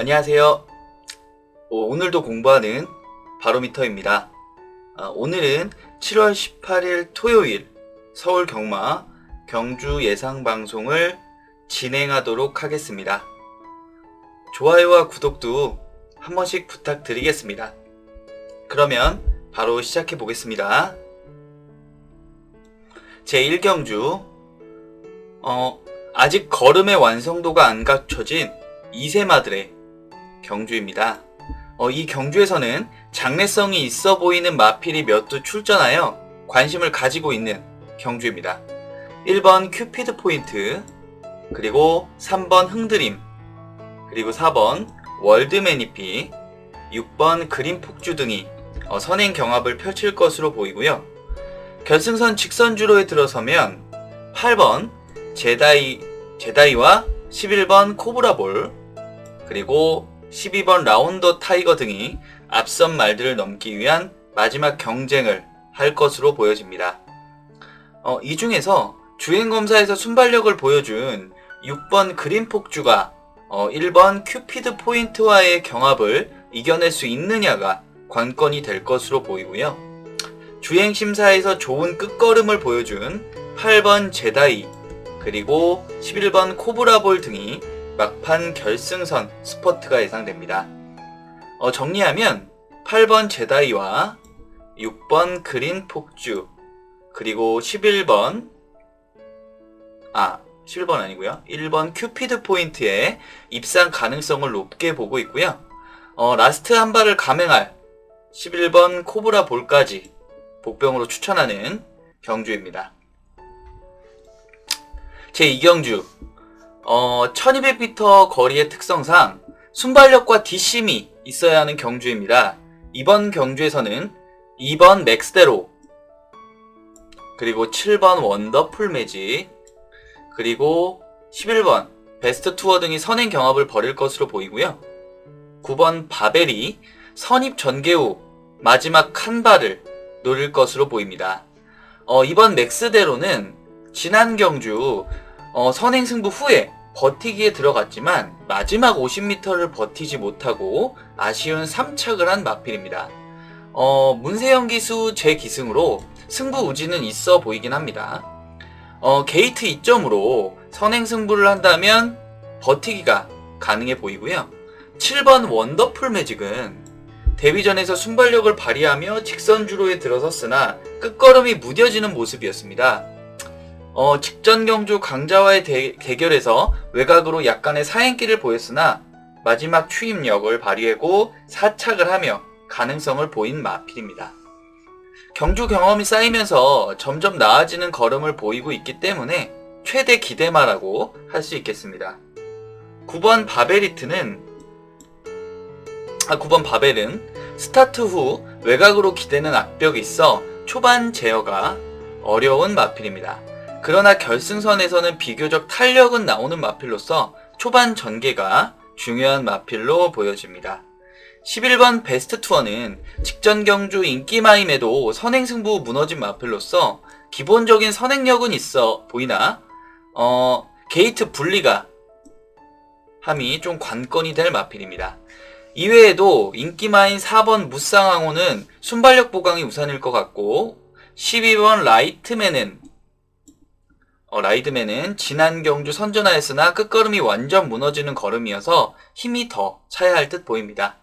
안녕하세요. 어, 오늘도 공부하는 바로미터입니다. 아, 오늘은 7월 18일 토요일 서울 경마 경주 예상 방송을 진행하도록 하겠습니다. 좋아요와 구독도 한 번씩 부탁드리겠습니다. 그러면 바로 시작해 보겠습니다. 제1경주 어, 아직 걸음의 완성도가 안 갖춰진 이세마들의 경주입니다. 어, 이 경주에서는 장래성이 있어 보이는 마필이 몇 두 출전하여 관심을 가지고 있는 경주입니다. 1번 큐피드 포인트, 그리고 3번 흥드림, 그리고 4번 월드 매니피, 6번 그린 폭주 등이 어, 선행 경합을 펼칠 것으로 보이고요. 결승선 직선주로에 들어서면 8번 제다이, 제다이와 11번 코브라볼, 그리고 12번 라운더 타이거 등이 앞선 말들을 넘기 위한 마지막 경쟁을 할 것으로 보여집니다. 어, 이 중에서 주행검사에서 순발력을 보여준 6번 그린폭주가 어, 1번 큐피드 포인트와의 경합을 이겨낼 수 있느냐가 관건이 될 것으로 보이고요. 주행심사에서 좋은 끝걸음을 보여준 8번 제다이, 그리고 11번 코브라볼 등이 막판 결승선 스퍼트가 예상됩니다. 어, 정리하면 8번 제다이와 6번 그린 폭주 그리고 11번 아 11번 아니고요 1번 큐피드 포인트의 입상 가능성을 높게 보고 있고요 어, 라스트 한 발을 감행할 11번 코브라 볼까지 복병으로 추천하는 경주입니다. 제2경주 어, 1200m 거리의 특성상 순발력과 뒷심이 있어야 하는 경주입니다. 이번 경주에서는 2번 맥스대로 그리고 7번 원더 풀 매직 그리고 11번 베스트 투어 등이 선행 경합을 벌일 것으로 보이고요. 9번 바벨이 선입 전개 후 마지막 한 발을 노릴 것으로 보입니다. 어, 이번 맥스대로는 지난 경주 어, 선행 승부 후에 버티기에 들어갔지만 마지막 50m를 버티지 못하고 아쉬운 3착을 한 마필입니다. 어, 문세영 기수 재기승으로 승부 우지는 있어 보이긴 합니다. 어, 게이트 2점으로 선행 승부를 한다면 버티기가 가능해 보이고요. 7번 원더풀 매직은 데뷔전에서 순발력을 발휘하며 직선 주로에 들어섰으나 끝걸음이 무뎌지는 모습이었습니다. 어, 직전 경주 강자와의 대, 결에서 외곽으로 약간의 사행기를 보였으나 마지막 추임력을 발휘하고 사착을 하며 가능성을 보인 마필입니다. 경주 경험이 쌓이면서 점점 나아지는 걸음을 보이고 있기 때문에 최대 기대마라고 할 수 있겠습니다. 9번 바베리트는 아, 9번 바벨은 스타트 후 외곽으로 기대는 악벽이 있어 초반 제어가 어려운 마필입니다. 그러나 결승선에서는 비교적 탄력은 나오는 마필로서 초반 전개가 중요한 마필로 보여집니다. 11번 베스트 투어는 직전 경주 인기마임에도 선행승부 무너진 마필로서 기본적인 선행력은 있어 보이나 어, 게이트 분리가 함이 좀 관건이 될 마필입니다. 이외에도 인기마인 4번 무쌍항호는 순발력 보강이 우선일 것 같고 12번 라이트맨은 어, 라이드맨은 지난 경주 선전하였으나 끝걸음이 완전 무너지는 걸음이어서 힘이 더 차야 할 듯 보입니다.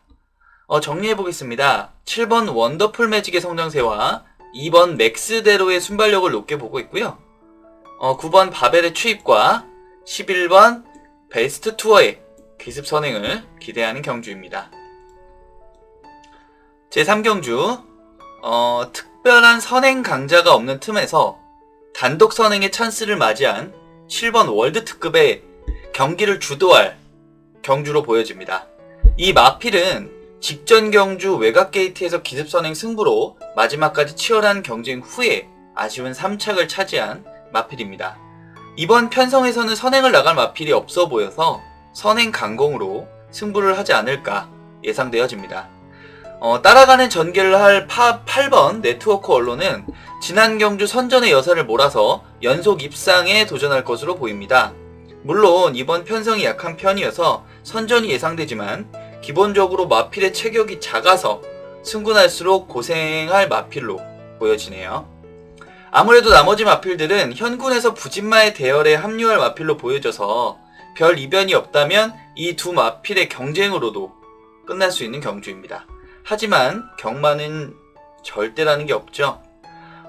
어, 정리해 보겠습니다. 7번 원더풀 매직의 성장세와 2번 맥스대로의 순발력을 높게 보고 있고요. 어, 9번 바벨의 추입과 11번 베스트 투어의 기습 선행을 기대하는 경주입니다. 제3경주 어, 특별한 선행 강자가 없는 틈에서 단독 선행의 찬스를 맞이한 7번 월드 특급의 경기를 주도할 경주로 보여집니다. 이 마필은 직전 경주 외곽 게이트에서 기습 선행 승부로 마지막까지 치열한 경쟁 후에 아쉬운 3착을 차지한 마필입니다. 이번 편성에서는 선행을 나갈 마필이 없어 보여서 선행 강공으로 승부를 하지 않을까 예상되어집니다. 어, 따라가는 전개를 할 파 8번 네트워크 언론은 지난 경주 선전의 여사를 몰아서 연속 입상에 도전할 것으로 보입니다. 물론 이번 편성이 약한 편이어서 선전이 예상되지만 기본적으로 마필의 체격이 작아서 승군할수록 고생할 마필로 보여지네요. 아무래도 나머지 마필들은 현군에서 부진마의 대열에 합류할 마필로 보여져서 별 이변이 없다면 이 두 마필의 경쟁으로도 끝날 수 있는 경주입니다. 하지만 경마는 절대라는 게 없죠.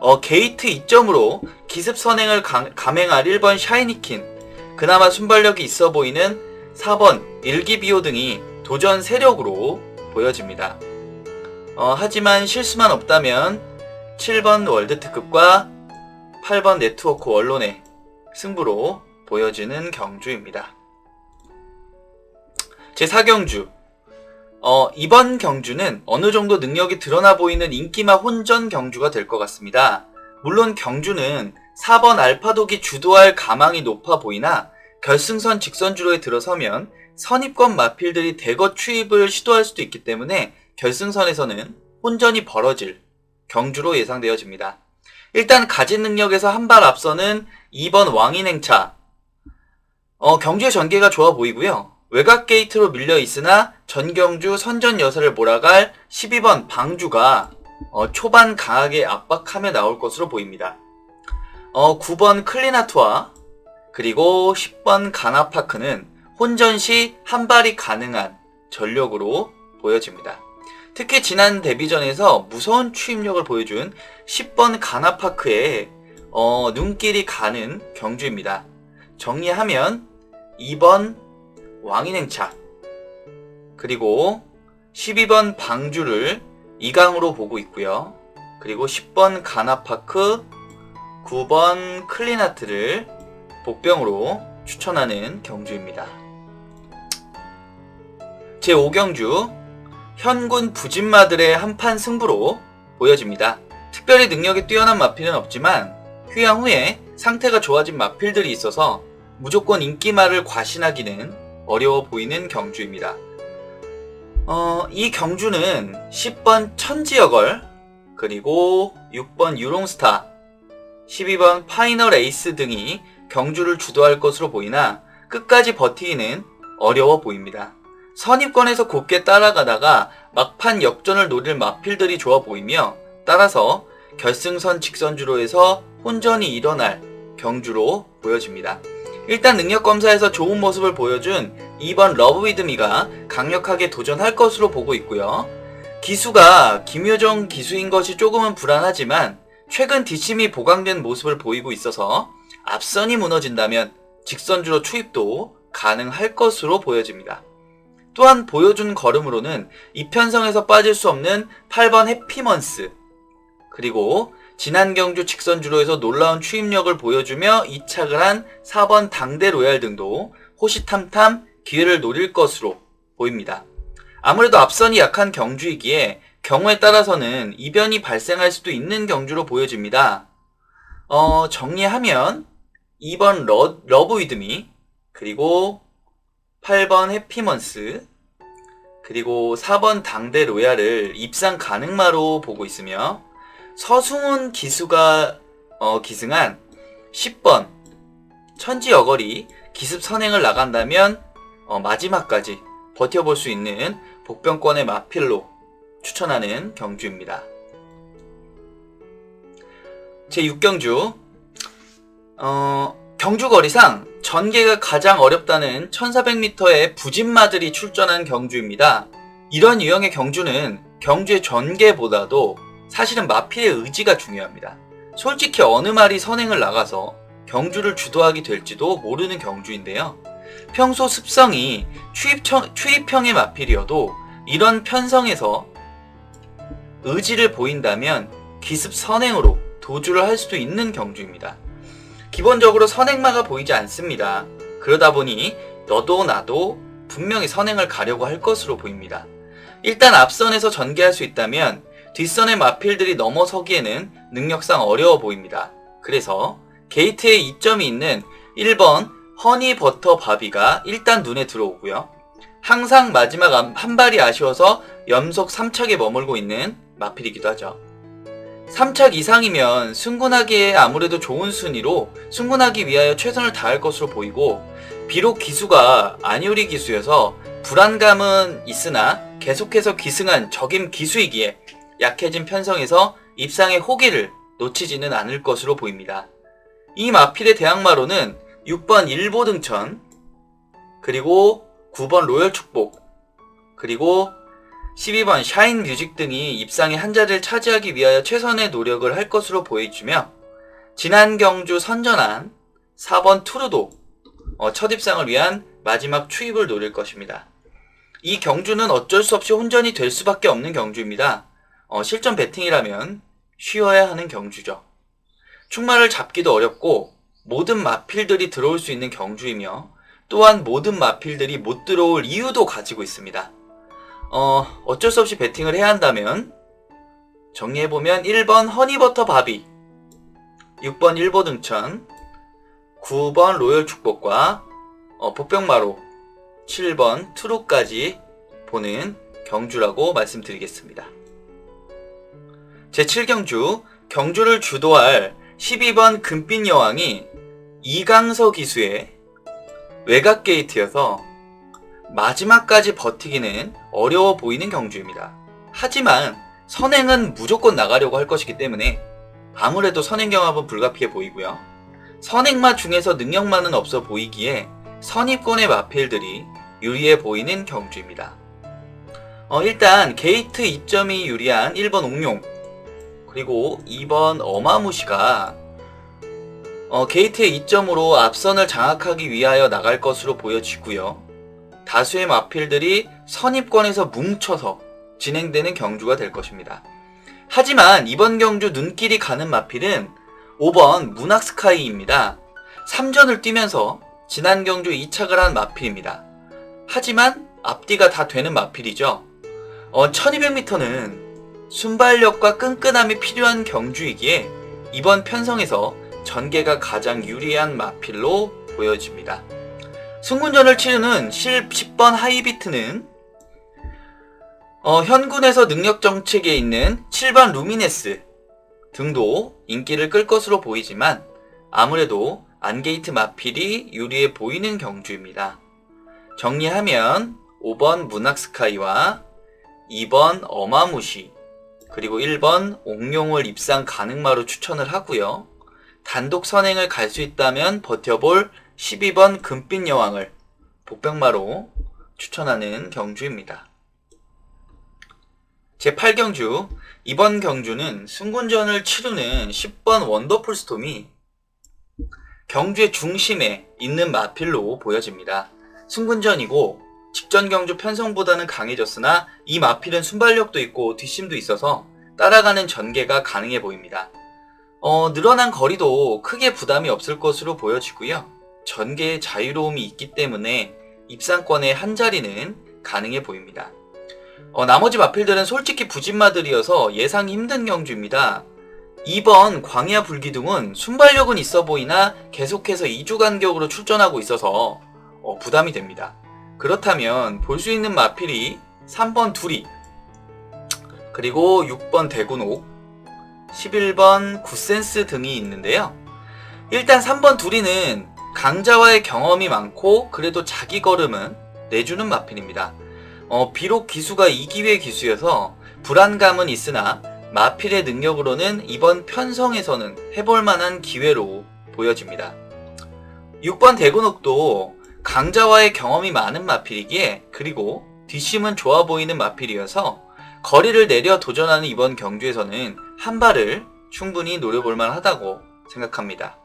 어, 게이트 2점으로 기습 선행을 감, 감행할 1번 샤이니킨, 그나마 순발력이 있어 보이는 4번 일기비오 등이 도전 세력으로 보여집니다. 어, 하지만 실수만 없다면 7번 월드 특급과 8번 네트워크 원론의 승부로 보여지는 경주입니다. 제4경주 어, 이번 경주는 어느 정도 능력이 드러나 보이는 인기마 혼전 경주가 될 것 같습니다. 물론 경주는 4번 알파독이 주도할 가망이 높아 보이나 결승선 직선주로에 들어서면 선입권 마필들이 대거 추입을 시도할 수도 있기 때문에 결승선에서는 혼전이 벌어질 경주로 예상되어집니다. 일단 가진 능력에서 한 발 앞서는 2번 왕인 행차. 어, 경주의 전개가 좋아 보이고요. 외곽 게이트로 밀려 있으나 전경주 선전 여세를 몰아갈 12번 방주가 어, 초반 강하게 압박하며 나올 것으로 보입니다. 어, 9번 클리나트와 그리고 10번 가나파크는 혼전 시 한 발이 가능한 전력으로 보여집니다. 특히 지난 데뷔전에서 무서운 추임력을 보여준 10번 가나파크의 어, 눈길이 가는 경주입니다. 정리하면 2번 왕인행차 그리고 12번 방주를 2강으로 보고 있고요. 그리고 10번 가나파크 9번 클리나트를 복병으로 추천하는 경주입니다. 제5경주 현군 부진마들의 한판 승부로 보여집니다. 특별히 능력이 뛰어난 마필은 없지만 휴양 후에 상태가 좋아진 마필들이 있어서 무조건 인기말을 과신하기는 어려워 보이는 경주입니다. 어, 이 경주는 10번 천지여걸, 그리고 6번 유롱스타, 12번 파이널 에이스 등이 경주를 주도할 것으로 보이나 끝까지 버티기는 어려워 보입니다. 선입권에서 곱게 따라가다가 막판 역전을 노릴 마필들이 좋아 보이며 따라서 결승선 직선주로에서 혼전이 일어날 경주로 보여집니다. 일단 능력 검사에서 좋은 모습을 보여준 2번 러브 위드미가 강력하게 도전할 것으로 보고 있고요. 기수가 김효정 기수인 것이 조금은 불안하지만 최근 뒷심이 보강된 모습을 보이고 있어서 앞선이 무너진다면 직선주로 투입도 가능할 것으로 보여집니다. 또한 보여준 걸음으로는 이편성에서 빠질 수 없는 8번 해피먼스 그리고 지난 경주 직선주로에서 놀라운 추임력을 보여주며 이착을 한 4번 당대 로얄 등도 호시탐탐 기회를 노릴 것으로 보입니다. 아무래도 앞선이 약한 경주이기에 경우에 따라서는 이변이 발생할 수도 있는 경주로 보여집니다. 어, 정리하면 2번 러, 러브 위드미 그리고 8번 해피먼스 그리고 4번 당대 로얄을 입상 가능마로 보고 있으며 서승훈 기수가 어, 기승한 10번 천지 어거리 기습 선행을 나간다면 어, 마지막까지 버텨볼 수 있는 복병권의 마필로 추천하는 경주입니다. 제6경주 어, 경주 거리상 전개가 가장 어렵다는 1400m의 부진마들이 출전한 경주입니다. 이런 유형의 경주는 경주의 전개보다도 사실은 마필의 의지가 중요합니다. 솔직히 어느 말이 선행을 나가서 경주를 주도하게 될지도 모르는 경주인데요. 평소 습성이 추입청, 추입형의 마필이어도 이런 편성에서 의지를 보인다면 기습 선행으로 도주를 할 수도 있는 경주입니다. 기본적으로 선행마가 보이지 않습니다. 그러다 보니 너도 나도 분명히 선행을 가려고 할 것으로 보입니다. 일단 앞선에서 전개할 수 있다면 뒷선의 마필들이 넘어서기에는 능력상 어려워 보입니다. 그래서 게이트에 이점이 있는 1번 허니 버터 바비가 일단 눈에 들어오고요. 항상 마지막 한 발이 아쉬워서 연속 3착에 머물고 있는 마필이기도 하죠. 3착 이상이면 승군하기에 아무래도 좋은 순위로 승군하기 위하여 최선을 다할 것으로 보이고 비록 기수가 안유리 기수여서 불안감은 있으나 계속해서 기승한 적임 기수이기에 약해진 편성에서 입상의 호기를 놓치지는 않을 것으로 보입니다. 이 마필의 대항마로는 6번 일보 등천, 그리고 9번 로열 축복, 그리고 12번 샤인 뮤직 등이 입상의 한 자리를 차지하기 위하여 최선의 노력을 할 것으로 보여주며 지난 경주 선전한 4번 투르도 어, 첫 입상을 위한 마지막 추입을 노릴 것입니다. 이 경주는 어쩔 수 없이 혼전이 될 수밖에 없는 경주입니다. 어, 실전 배팅이라면 쉬어야 하는 경주죠. 충마를 잡기도 어렵고 모든 마필들이 들어올 수 있는 경주이며 또한 모든 마필들이 못 들어올 이유도 가지고 있습니다. 어, 어쩔 수 없이 배팅을 해야 한다면 정리해보면 1번 허니버터 바비 6번 일보 등천 9번 로열 축복과 어, 복병마로 7번 투루까지 보는 경주라고 말씀드리겠습니다. 제7경주 경주를 주도할 12번 금빛 여왕이 이강서 기수의 외곽 게이트여서 마지막까지 버티기는 어려워 보이는 경주입니다. 하지만 선행은 무조건 나가려고 할 것이기 때문에 아무래도 선행 경합은 불가피해 보이고요. 선행마 중에서 능력만은 없어 보이기에 선입권의 마필들이 유리해 보이는 경주입니다. 어, 일단 게이트 입점이 유리한 1번 옥룡 그리고 2번 어마무시가 어, 게이트의 이점으로 앞선을 장악하기 위하여 나갈 것으로 보여지고요. 다수의 마필들이 선입권에서 뭉쳐서 진행되는 경주가 될 것입니다. 하지만 이번 경주 눈길이 가는 마필은 5번 문학스카이입니다. 3전을 뛰면서 지난 경주 2착을 한 마필입니다. 하지만 앞뒤가 다 되는 마필이죠. 어, 1200m는 순발력과 끈끈함이 필요한 경주이기에 이번 편성에서 전개가 가장 유리한 마필로 보여집니다. 승군전을 치르는 실 10번 하이비트는 어, 현군에서 능력 정책에 있는 7번 루미네스 등도 인기를 끌 것으로 보이지만 아무래도 안게이트 마필이 유리해 보이는 경주입니다. 정리하면 5번 문학스카이와 2번 어마무시 그리고 1번 옥룡을 입상 가능마로 추천을 하고요. 단독 선행을 갈 수 있다면 버텨볼 12번 금빛 여왕을 복병마로 추천하는 경주입니다. 제8경주 이번 경주는 승군전을 치르는 10번 원더풀 스톰이 경주의 중심에 있는 마필로 보여집니다. 승군전이고 직전 경주 편성보다는 강해졌으나 이 마필은 순발력도 있고 뒷심도 있어서 따라가는 전개가 가능해 보입니다. 어, 늘어난 거리도 크게 부담이 없을 것으로 보여지고요. 전개의 자유로움이 있기 때문에 입상권의 한 자리는 가능해 보입니다. 어, 나머지 마필들은 솔직히 부진마들이어서 예상이 힘든 경주입니다. 2번 광야 불기둥은 순발력은 있어 보이나 계속해서 2주 간격으로 출전하고 있어서 어, 부담이 됩니다. 그렇다면 볼 수 있는 마필이 3번 두리 그리고 6번 대군옥 11번 구센스 등이 있는데요. 일단 3번 두리는 강자와의 경험이 많고 그래도 자기 걸음은 내주는 마필입니다. 어, 비록 기수가 2기회 기수여서 불안감은 있으나 마필의 능력으로는 이번 편성에서는 해볼 만한 기회로 보여집니다. 6번 대군옥도 강자와의 경험이 많은 마필이기에 그리고 뒷심은 좋아 보이는 마필이어서 거리를 내려 도전하는 이번 경주에서는 한 발을 충분히 노려볼 만하다고 생각합니다.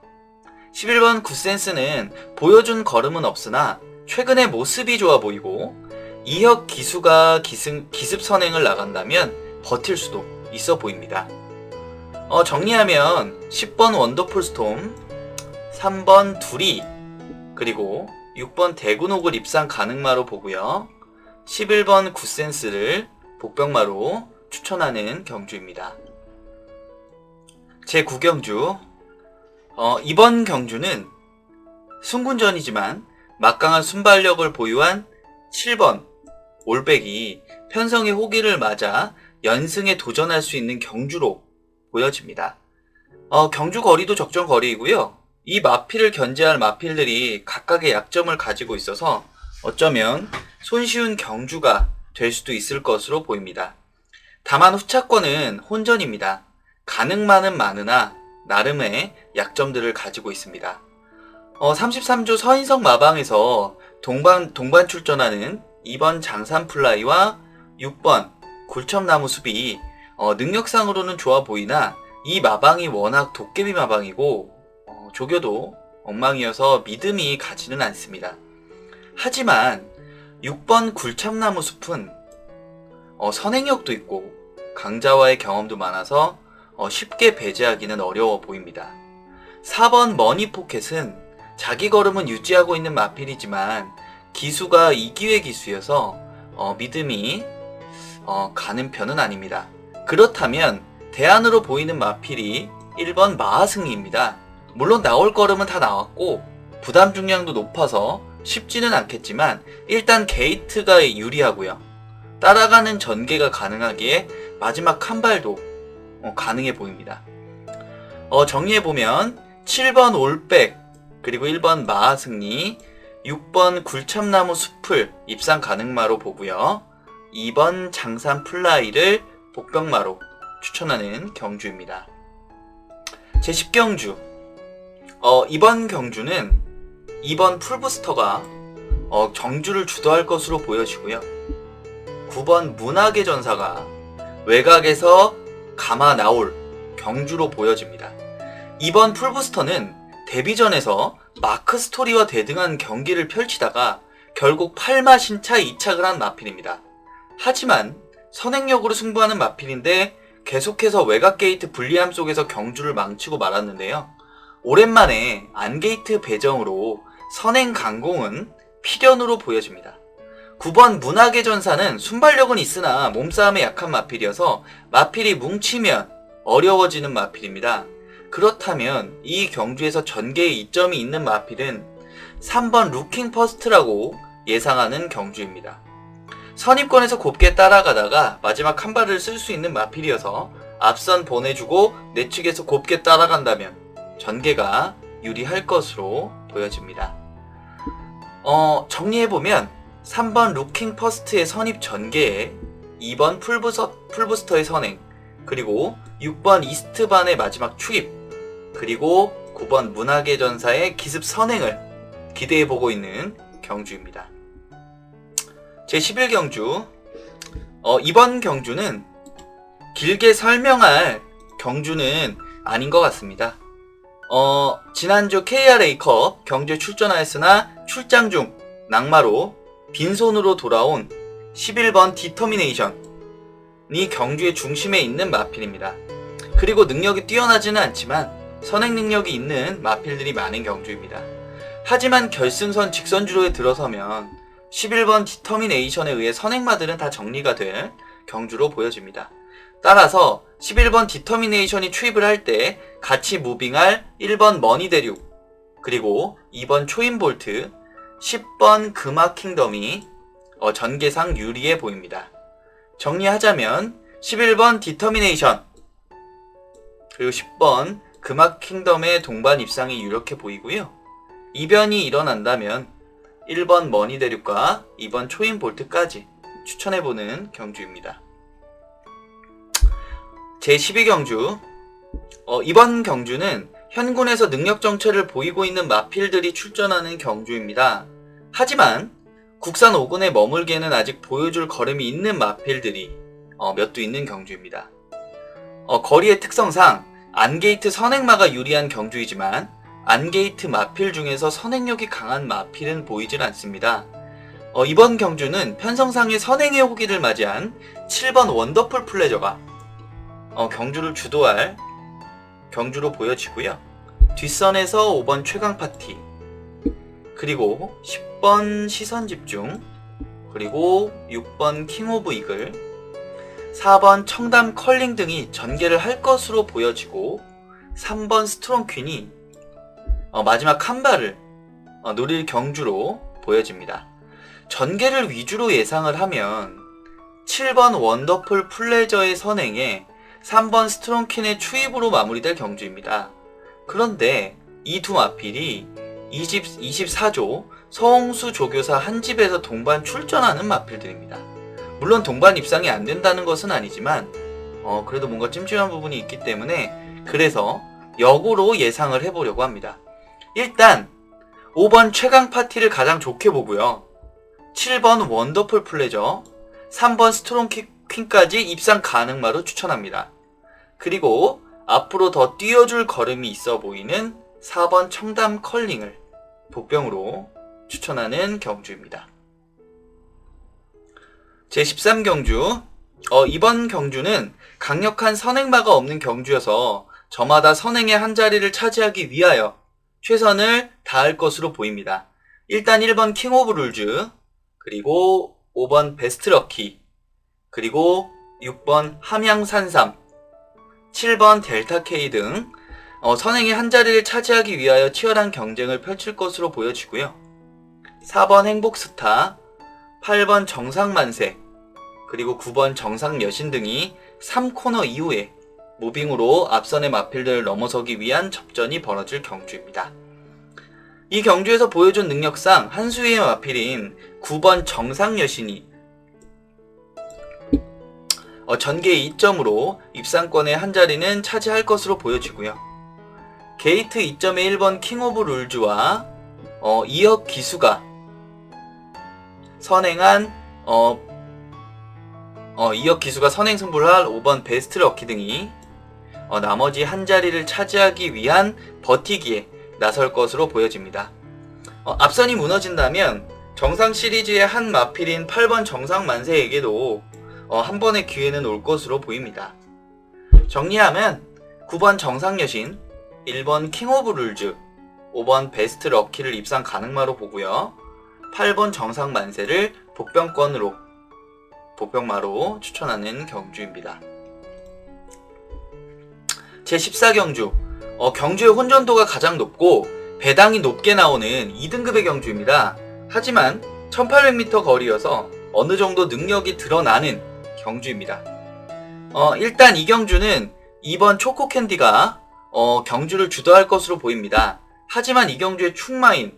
11번 구센스는 보여준 걸음은 없으나 최근에 모습이 좋아 보이고 이혁 기수가 기승, 기습 선행을 나간다면 버틸 수도 있어 보입니다. 어, 정리하면 10번 원더풀 스톰, 3번 두리, 그리고 6번 대군옥을 입상 가능마로 보고요. 11번 구센스를 복병마로 추천하는 경주입니다. 제 9경주 어, 이번 경주는 순군전이지만 막강한 순발력을 보유한 7번 올백이 편성의 호기를 맞아 연승에 도전할 수 있는 경주로 보여집니다. 어, 경주 거리도 적정 거리이고요. 이 마필을 견제할 마필들이 각각의 약점을 가지고 있어서 어쩌면 손쉬운 경주가 될 수도 있을 것으로 보입니다. 다만 후차권은 혼전입니다. 가능만은 많으나 나름의 약점들을 가지고 있습니다. 어, 33조 서인성 마방에서 동반, 동반 출전하는 2번 장산플라이와 6번 굴첨나무 숲이 어, 능력상으로는 좋아 보이나 이 마방이 워낙 도깨비 마방이고 어, 조교도 엉망이어서 믿음이 가지는 않습니다. 하지만 6번 굴참나무 숲은 어, 선행력도 있고 강자와의 경험도 많아서 어, 쉽게 배제하기는 어려워 보입니다. 4번 머니 포켓은 자기 걸음은 유지하고 있는 마필이지만 기수가 이기회 기수여서 어, 믿음이 어, 가는 편은 아닙니다. 그렇다면 대안으로 보이는 마필이 1번 마하승리입니다. 물론 나올 걸음은 다 나왔고 부담 중량도 높아서 쉽지는 않겠지만 일단 게이트가 유리하고요. 따라가는 전개가 가능하기에 마지막 한 발도 어, 가능해 보입니다. 어, 정리해보면 7번 올백 그리고 1번 마하승리 6번 굴참나무 숲을 입상 가능마로 보고요. 2번 장산 플라이를 복병마로 추천하는 경주입니다. 제10경주 어, 이번 경주는 2번 풀부스터가 어, 경주를 주도할 것으로 보여지고요. 9번 문학의 전사가 외곽에서 감아 나올 경주로 보여집니다. 이번 풀부스터는 데뷔전에서 마크 스토리와 대등한 경기를 펼치다가 결국 8마 신차 2착을 한 마필입니다. 하지만 선행력으로 승부하는 마필인데 계속해서 외곽 게이트 불리함 속에서 경주를 망치고 말았는데요. 오랜만에 안게이트 배정으로 선행 강공은 필연으로 보여집니다. 9번 문학의 전사는 순발력은 있으나 몸싸움에 약한 마필이어서 마필이 뭉치면 어려워지는 마필입니다. 그렇다면 이 경주에서 전개의 이점이 있는 마필은 3번 루킹 퍼스트라고 예상하는 경주입니다. 선입권에서 곱게 따라가다가 마지막 한 발을 쓸 수 있는 마필이어서 앞선 보내주고 내측에서 곱게 따라간다면 전개가 유리할 것으로 보여집니다. 어, 정리해보면 3번 루킹 퍼스트의 선입 전개에 2번 풀부서, 풀부스터의 선행, 그리고 6번 이스트반의 마지막 추입, 그리고 9번 문학의 전사의 기습 선행을 기대해보고 있는 경주입니다. 제11경주. 어, 이번 경주는 길게 설명할 경주는 아닌 것 같습니다. 어, 지난주 KRA컵 경주에 출전하였으나 출장 중 낙마로 빈손으로 돌아온 11번 디터미네이션이 경주의 중심에 있는 마필입니다. 그리고 능력이 뛰어나지는 않지만 선행 능력이 있는 마필들이 많은 경주입니다. 하지만 결승선 직선주로에 들어서면 11번 디터미네이션에 의해 선행마들은 다 정리가 될 경주로 보여집니다. 따라서 11번 디터미네이션이 추입을 할 때 같이 무빙할 1번 머니 대륙 그리고 2번 초인 볼트 10번 금화 킹덤이 어, 전개상 유리해 보입니다. 정리하자면 11번 디터미네이션 그리고 10번 금화 킹덤의 동반 입상이 유력해 보이고요. 이변이 일어난다면 1번 머니 대륙과 2번 초인 볼트까지 추천해보는 경주입니다. 제12경주 어, 이번 경주는 현군에서 능력 정체를 보이고 있는 마필들이 출전하는 경주입니다. 하지만 국산 5군에 머물기에는 아직 보여줄 걸음이 있는 마필들이 어, 몇도 있는 경주입니다. 어, 거리의 특성상 안게이트 선행마가 유리한 경주이지만 안게이트 마필 중에서 선행력이 강한 마필은 보이질 않습니다. 어, 이번 경주는 편성상의 선행의 호기를 맞이한 7번 원더풀 플레저가 어, 경주를 주도할 경주로 보여지고요. 뒷선에서 5번 최강 파티 그리고 10번 시선 집중 그리고 6번 킹 오브 이글 4번 청담 컬링 등이 전개를 할 것으로 보여지고 3번 스트롱 퀸이 어, 마지막 한 발을 어, 노릴 경주로 보여집니다. 전개를 위주로 예상을 하면 7번 원더풀 플레저의 선행에 3번 스트롱킨의 추입으로 마무리될 경주입니다. 그런데 이 두 마필이 20, 24조 서홍수 조교사 한 집에서 동반 출전하는 마필들입니다. 물론 동반 입상이 안 된다는 것은 아니지만 어, 그래도 뭔가 찜찜한 부분이 있기 때문에 그래서 역으로 예상을 해보려고 합니다. 일단 5번 최강 파티를 가장 좋게 보고요. 7번 원더풀 플레저, 3번 스트롱 퀸까지 입상 가능마로 추천합니다. 그리고 앞으로 더 뛰어줄 걸음이 있어 보이는 4번 청담 컬링을 복병으로 추천하는 경주입니다. 제13 경주. 어, 이번 경주는 강력한 선행마가 없는 경주여서 저마다 선행의 한 자리를 차지하기 위하여 최선을 다할 것으로 보입니다. 일단 1번 킹 오브 룰즈, 그리고 5번 베스트 럭키, 그리고 6번 함양산삼, 7번 델타 K 등 어, 선행의 한 자리를 차지하기 위하여 치열한 경쟁을 펼칠 것으로 보여지고요. 4번 행복스타, 8번 정상만세, 그리고 9번 정상여신 등이 3코너 이후에 무빙으로 앞선의 마필들을 넘어서기 위한 접전이 벌어질 경주입니다. 이 경주에서 보여준 능력상 한 수위의 마필인 9번 정상여신이 어, 전개 2점으로 입상권의 한 자리는 차지할 것으로 보여지고요. 게이트 2점의 1번 킹 오브 룰즈와 어, 2억 기수가 선행한 어, 어, 2억 기수가 선행 승부를 할 5번 베스트 럭키 등이 어, 나머지 한 자리를 차지하기 위한 버티기에 나설 것으로 보여집니다. 어, 앞선이 무너진다면 정상 시리즈의 한 마필인 8번 정상 만세에게도 어, 한 번의 기회는 올 것으로 보입니다. 정리하면 9번 정상 여신, 1번 킹 오브 룰즈, 5번 베스트 럭키를 입상 가능마로 보고요. 8번 정상 만세를 복병권으로 복병마로 추천하는 경주입니다. 제14 경주 어, 경주의 혼전도가 가장 높고 배당이 높게 나오는 2등급의 경주입니다. 하지만 1800m 거리여서 어느 정도 능력이 드러나는 경주입니다. 어, 일단 이 경주는 2번 초코캔디가 어, 경주를 주도할 것으로 보입니다. 하지만 이 경주의 충마인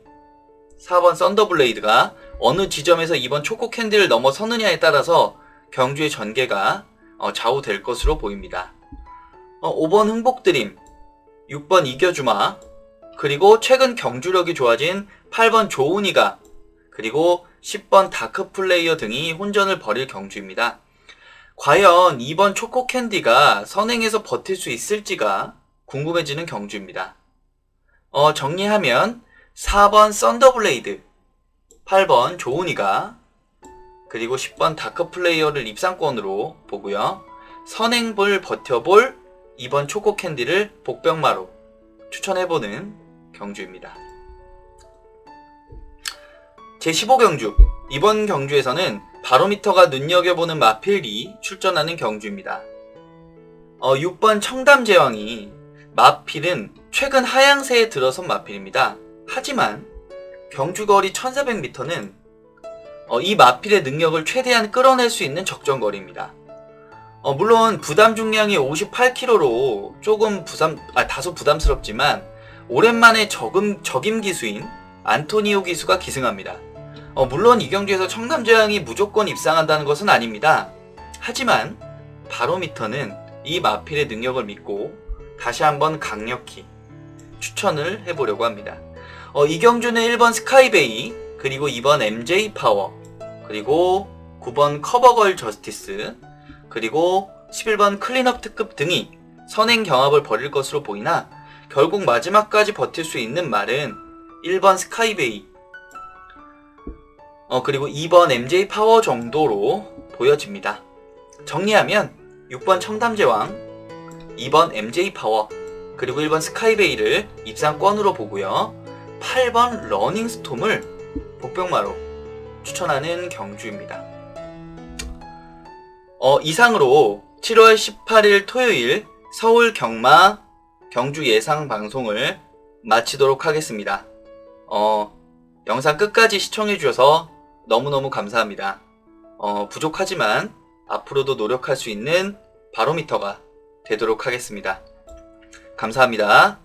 4번 썬더블레이드가 어느 지점에서 2번 초코캔디를 넘어서느냐에 따라서 경주의 전개가 어, 좌우될 것으로 보입니다. 어, 5번 흥복드림, 6번 이겨주마, 그리고 최근 경주력이 좋아진 8번 조은이가, 그리고 10번 다크플레이어 등이 혼전을 벌일 경주입니다. 과연 2번 초코 캔디가 선행에서 버틸 수 있을지가 궁금해지는 경주입니다. 어, 정리하면 4번 썬더블레이드, 8번 조은이가, 그리고 10번 다크플레이어를 입상권으로 보고요. 선행볼 버텨볼 2번 초코 캔디를 복병마로 추천해보는 경주입니다. 제15경주 이번 경주에서는 바로미터가 눈여겨보는 마필이 출전하는 경주입니다. 어, 6번 청담제왕이 마필은 최근 하향세에 들어선 마필입니다. 하지만 경주거리 1400m는 어, 이 마필의 능력을 최대한 끌어낼 수 있는 적정거리입니다. 어, 물론 부담 중량이 58kg로 조금 부담, 아, 다소 부담스럽지만 오랜만에 적임, 적임 기수인 안토니오 기수가 기승합니다. 어, 물론 이 경주에서 청담제왕이 무조건 입상한다는 것은 아닙니다. 하지만 바로미터는 이 마필의 능력을 믿고 다시 한번 강력히 추천을 해보려고 합니다. 어, 이 경주는 1번 스카이베이, 그리고 2번 MJ 파워, 그리고 9번 커버걸 저스티스, 그리고 11번 클린업 특급 등이 선행 경합을 벌일 것으로 보이나 결국 마지막까지 버틸 수 있는 말은 1번 스카이베이 어, 그리고 2번 MJ 파워 정도로 보여집니다. 정리하면 6번 청담제왕, 2번 MJ 파워, 그리고 1번 스카이베이를 입상권으로 보고요. 8번 러닝스톰을 복병마로 추천하는 경주입니다. 어, 이상으로 7월 18일 토요일 서울 경마 경주 예상 방송을 마치도록 하겠습니다. 어, 영상 끝까지 시청해주셔서 너무너무 감사합니다. 어, 부족하지만 앞으로도 노력할 수 있는 바로미터가 되도록 하겠습니다. 감사합니다.